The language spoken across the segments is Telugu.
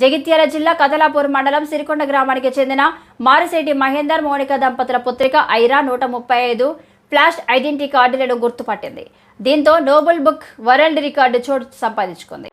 జగిత్యాల జిల్లా కదలాపూర్ మండలం సిరికొండ గ్రామానికి చెందిన మారిశెట్టి మహేందర్ మౌనిక దంపతుల పుత్రిక ఐరా నూట ముప్పై ఐదు ఫ్లాష్ ఐడెంటిటీ కార్డులను గుర్తుపట్టింది. దీంతో నోబెల్ బుక్ వరల్డ్ రికార్డు చోటు సంపాదించుకుంది.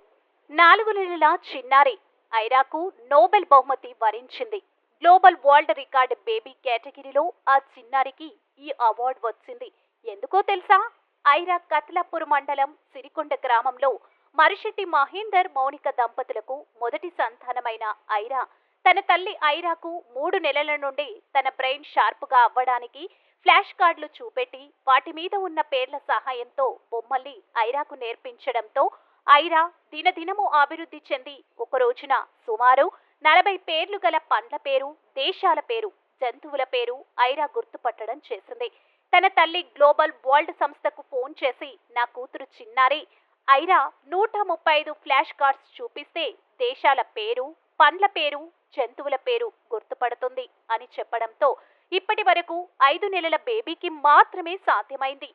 నాలుగు నెలల చిన్నారి ఐరాకు నోబెల్ బహుమతి వరించింది. గ్లోబల్ వరల్డ్ రికార్డ్ బేబీ కేటగిరీలో ఆ చిన్నారికి ఈ అవార్డు వచ్చింది. ఎందుకో తెలుసా? ఐరా కత్లాపూర్ మండలం సిరికొండ గ్రామంలో మరిశెట్టి మహేందర్ మౌనిక దంపతులకు మొదటి సంతానమైన ఐరా. తన తల్లి ఐరాకు మూడు నెలల నుండి తన బ్రెయిన్ షార్ప్గా అవ్వడానికి ఫ్లాష్ కార్డులు చూపెట్టి వాటి మీద ఉన్న పేర్ల సహాయంతో బొమ్మల్ని ఐరాకు నేర్పించడంతో ఐరా దినదినము అభివృద్ధి చెంది ఒక రోజున సుమారు నలభై పేర్లు గల పండ్ల పేరు దేశాల పేరు జంతువుల పేరు ఐరా గుర్తుపట్టడం చేసింది. తన తల్లి గ్లోబల్ వరల్డ్ సంస్థకు ఫోన్ చేసి నా కూతురు చిన్నారి ఐరా నూట ముప్పై ఐదు ఫ్లాష్ కార్డ్స్ చూపిస్తే దేశాల పేరు పండ్ల పేరు జంతువుల పేరు గుర్తుపడుతుంది అని చెప్పడంతో ఇప్పటి వరకు ఐదు నెలల బేబీకి మాత్రమే సాధ్యమైంది.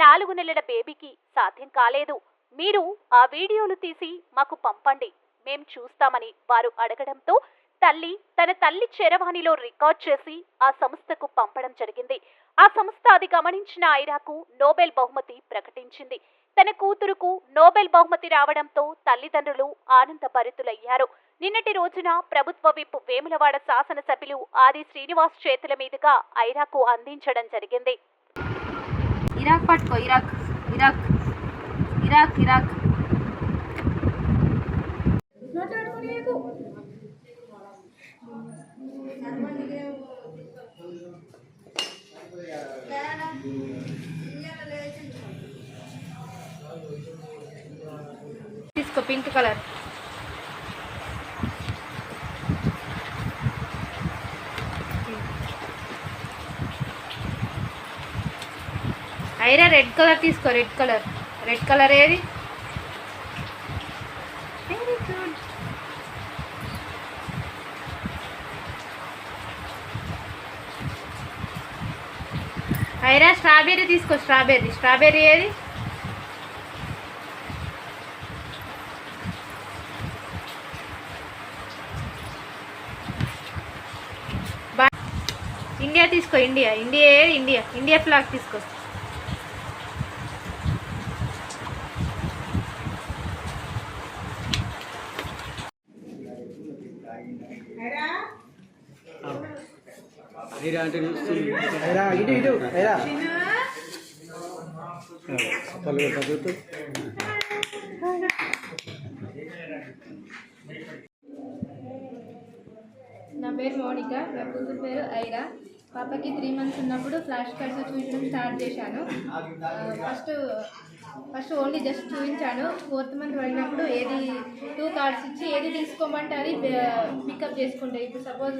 నాలుగు నెలల బేబీకి సాధ్యం కాలేదు. మీరు ఆ వీడియోలు తీసి మాకు పంపండి. మేం చూస్తామని వారు అడగడంతో తల్లి తన తల్లి చరవాణిలో రికార్డ్ చేసి ఆ సంస్థకు పంపడం జరిగింది. ఆ సంస్థ అది గమనించిన ఐరాకు నోబెల్ బహుమతి ప్రకటించింది. తన కూతురుకు నోబెల్ బహుమతి రావడంతో తల్లిదండ్రులు ఆనందభరితులయ్యారు. నిన్నటి రోజున ప్రభుత్వ విప్ వేములవాడ శాసనసభ్యులు ఆది శ్రీనివాస్ చేతుల మీదుగా ఐరాకు అందించడం జరిగింది. ఇరాక్ పట్టుకో ఇరాక్ ఇరాక్ ఇరాక్ ఇరాక్ తీసుకో పింక్ కలర్. అయినా రెడ్ కలర్ తీసుకో రెడ్ కలర్. రెడ్ కలర్ ఏది? వెరీ గుడ్ అయినా స్ట్రాబెర్రీ తీసుకో స్ట్రాబెర్రీ. స్ట్రాబెర్రీ ఏది? ఇండియా తీసుకో ఇండియా ఇండియా ఏది ఇండియా ఇండియా ఫ్లాగ్ తీసుకో. ఇటు ఇటు నా పేరు మౌనిక నా కూతురు పేరు ఐరా పాపకి త్రీ మంత్స్ ఉన్నప్పుడు ఫ్లాష్ కార్డ్స్ చూపించడం స్టార్ట్ చేశాను. ఫస్ట్ ఫస్ట్ ఓన్లీ జస్ట్ చూపించాను. ఫోర్త్ మంత్ పడినప్పుడు ఏది టూ కార్డ్స్ ఇచ్చి ఏది తీసుకోమంటే అది పికప్ చేసుకుంటాయి ఇప్పుడు సపోజ్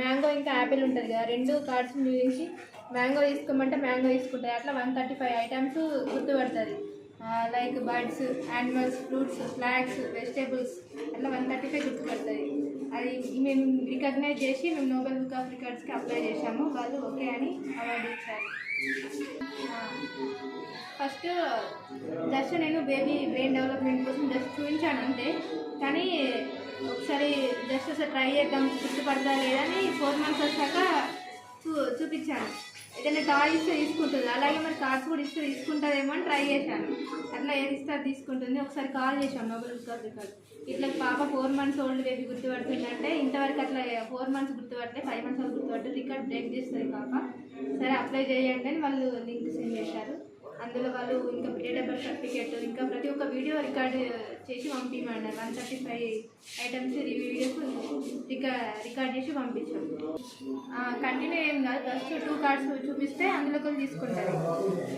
మ్యాంగో ఇంకా యాపిల్ ఉంటుంది కదా రెండు కార్డ్స్ చూపించి మ్యాంగో తీసుకోమంటే మ్యాంగో తీసుకుంటాయి. అట్లా one thirty five items గుర్తుపడుతుంది. Like birds animals fruits flags vegetables అట్లా వన్ థర్టీ ఫైవ్ గుర్తుపడుతుంది. అది మేము రికగ్నైజ్ చేసి మేము నోబెల్ బుక్ ఆఫ్ రికార్డ్స్కి అప్లై చేశాము. వాళ్ళు ఓకే అని అవార్డు ఇచ్చారు. ఫస్ట్ జస్ట్ నేను బేబీ బ్రెయిన్ డెవలప్మెంట్ కోసం జస్ట్ చూపించాను అంతే. కానీ ఒకసారి జస్ట్ ఒకసారి ట్రై చేద్దాం గుర్తుపడతా లేదని ఫోర్ మంత్స్ వచ్చాక చూ చూపించాను. ఏదైనా టాయ్ ఇస్తే తీసుకుంటుంది. అలాగే మరి కార్డ్స్ కూడా ఇస్తే తీసుకుంటుందేమో అని ట్రై చేశాను. అట్లా ఏది ఇస్తే తీసుకుంటుంది. ఒకసారి కాల్ చేశాను మొబైల్ కాదు ఇట్లా పాప ఫోర్ మంత్స్ ఓల్డ్ బేబీ గుర్తుపడుతుందంటే ఇంతవరకు అట్లా ఫోర్ మంత్స్ గుర్తుపట్టలే ఫైవ్ మంత్స్ వరకు గుర్తుపట్టు రికార్డ్ బ్రేక్ చేస్తుంది పాప. సరే అప్లై చేయండి అని వాళ్ళు లింక్ సెండ్ చేశారు. అందులో వాళ్ళు ఇంకా డేట్ బర్త్ సర్టిఫికేట్ ఇంకా ప్రతి ఒక్క వీడియో రికార్డ్ చేసి పంపించమన్నారు one thirty five items videos Rica record చేసి పంపించాం కంటిన్యూ ఏం కాదు. జస్ట్ టూ కార్డ్స్ చూపిస్తే అందులో కొన్ని తీసుకుంటారు.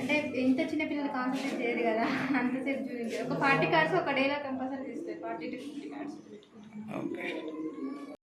అంటే ఇంత చిన్న పిల్లలు కాన్సన్ట్రేట్ చేయరు కదా. అంతసేపు చూపించారు. ఒక ఫార్టీ కార్డ్స్ ఒక డేలో కంపల్సరీ తీస్తారు. Forty to fifty cards okay.